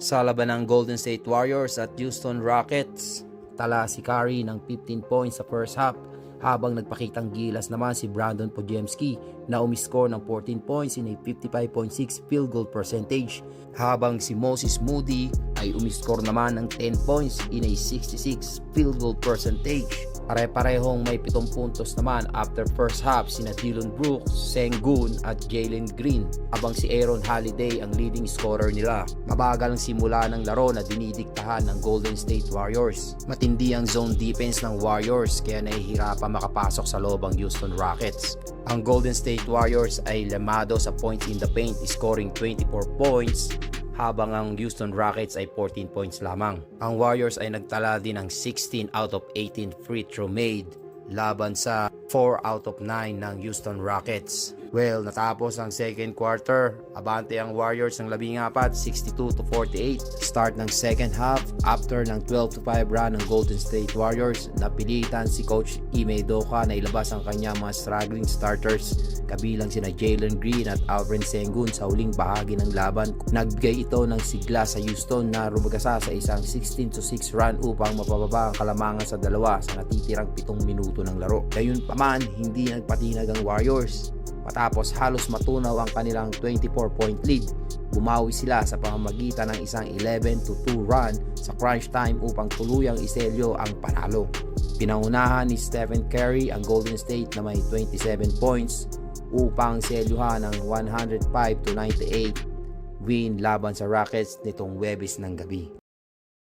Sa laban ng Golden State Warriors at Houston Rockets, tala si Curry ng 15 points sa first half habang nagpakitang gilas naman si Brandon Podjemski na umiscore ng 14 points in a 55.6 field goal percentage habang si Moses Moody ay umiscore naman ng 10 points in a 66 field goal percentage. Pare-parehong may 7 puntos naman after first half sina Dylan Brooks, Sengun at Jalen Green habang si Aaron Holiday ang leading scorer nila. Mabagal ang simula ng laro na dinidiktahan ng Golden State Warriors. Matindi ang zone defense ng Warriors kaya nahihirapan makapasok sa loob ang Houston Rockets. Ang Golden State Warriors ay lamado sa points in the paint scoring 24 points habang ang Houston Rockets ay 14 points lamang. Ang Warriors ay nagtala din ng 16 out of 18 free throw made laban sa 4 out of 9 ng Houston Rockets. Well, natapos ang second quarter. Abante ang Warriors ng labing apat, 62 to 48. Start ng second half, after ng 12 to 5 run ng Golden State Warriors, napilitan si Coach Ime Doka na ilabas ang kanyang mga struggling starters kabilang sina Jalen Green at Alvin Sengun sa huling bahagi ng laban. Nagbigay ito ng sigla sa Houston na rumagasa sa isang 16 to 6 run upang mapababa ang kalamangan sa dalawa sa natitirang 7 minuto ng laro. Gayunpaman, hindi nagpatinag ang Warriors. Matapos halos matunaw ang kanilang 24-point lead, bumawi sila sa pamamagitan ng isang 11 to 2 run sa crunch time upang tuluyang iselyo ang panalo. Pinangunahan ni Stephen Curry ang Golden State na may 27 points upang selyuhan ang 105 to 98 win laban sa Rockets nitong Webis ng gabi.